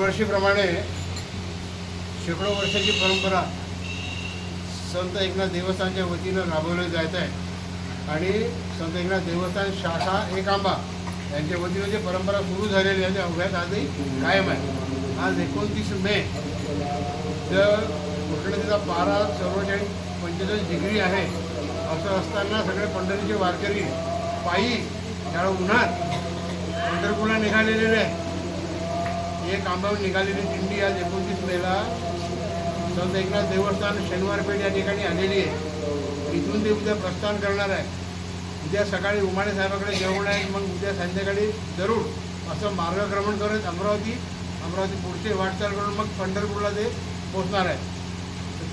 वर्षीप्रमाणे शेकडो वर्षाची परंपरा संत एकनाथ देवस्थानच्या वतीनं राबवली जात आहे. आणि संत एकनाथ देवस्थान शाखा एक आंबा यांच्या वतीनं जी परंपरा सुरू झालेली आहे त्या अवघ्यात आजही कायम आहे. आज एकोणतीस मे तर उष्णतेचा पारा चव्वेचाळीस पंचेचाळीस डिग्री आहे असं असताना सगळे पंढरीचे वारकरी पायी त्याला उन्हात पंढरपूरला निघालेले आहे एक आंबावर निघालेली दिंडी आज एकोणतीस मेला. संत एकनाथ देवस्थान शनिवारपेठ या ठिकाणी आलेली आहे. इथून ते उद्या प्रस्थान करणार आहे. उद्या सकाळी उमाणे साहेबाकडे जेवण आहे मग उद्या संध्याकाळी जरूर असं मार्गक्रमण करत अमरावती अमरावती पुढचे वाटचाल करून मग पंढरपूरला ते पोहोचणार आहे.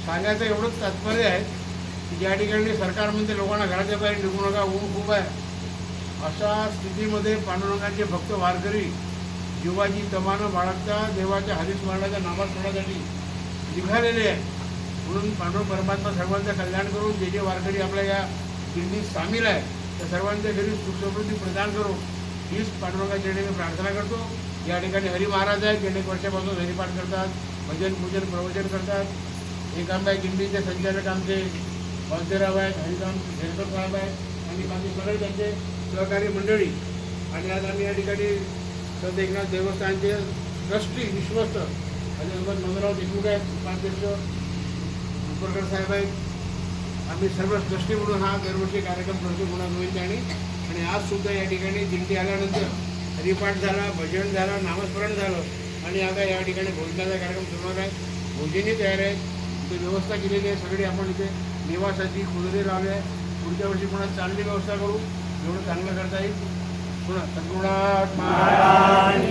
सांगायचं एवढंच तात्पर्य आहे की ज्या ठिकाणी सरकार म्हणते लोकांना घराच्या बाहेर निघू नका ऊन खूप आहे. अशा स्थितीमध्ये पांडुरंगांचे भक्त वारकरी जीवाची तमानं बाळगता देवाच्या हरिस्मरणाच्या करण्यासाठी निघालेले आहे म्हणून पांडव परमात्मा सर्वांचं कल्याण करून जे जे वारकरी आपल्या या दिंडीत सामील आहे त्या सर्वांच्या घरी सुखसमृद्धी प्रदान करून हीच पांडुरंगाच्या मी प्रार्थना करतो. या ठिकाणी हरी महाराज आहेत अनेक वर्षापासून हरिपाठ करतात भजन पूजन प्रवचन करतात. एकांबाई आंबा दिंडीचे संचालक आमचे बालतेराव आहेत हरिराम शेरकर साहेब आहेत आणि बाकी सगळे त्यांचे सहकारी मंडळी. आणि आज आम्ही या ठिकाणी संत एकनाथ देवस्थानचे ट्रस्टी विश्वस्त. माझ्यासोबत मनोहरराव देशमुख आहेत उपाध्यक्ष उपरकर साहेब आहेत. आम्ही सर्व ट्रस्टी म्हणून हा दरवर्षी कार्यक्रम करतो गुणा गोविंदाने आणि आज सुद्धा या ठिकाणी दिंडी आल्यानंतर हरिपाठ झाला भजन झालं नामस्मरण झालं. आणि आता या ठिकाणी भोजनाचा कार्यक्रम सुरू आहे. भोजनही तयार आहे. ते व्यवस्था केलेली आहे सगळी. आपण इथे निवासाची कुलरे लावले आहे. पुढच्या वर्षी पुन्हा चांगली व्यवस्था करू. एवढं चांगलं करता येईल. पुन्हा सद्गुणात महाराज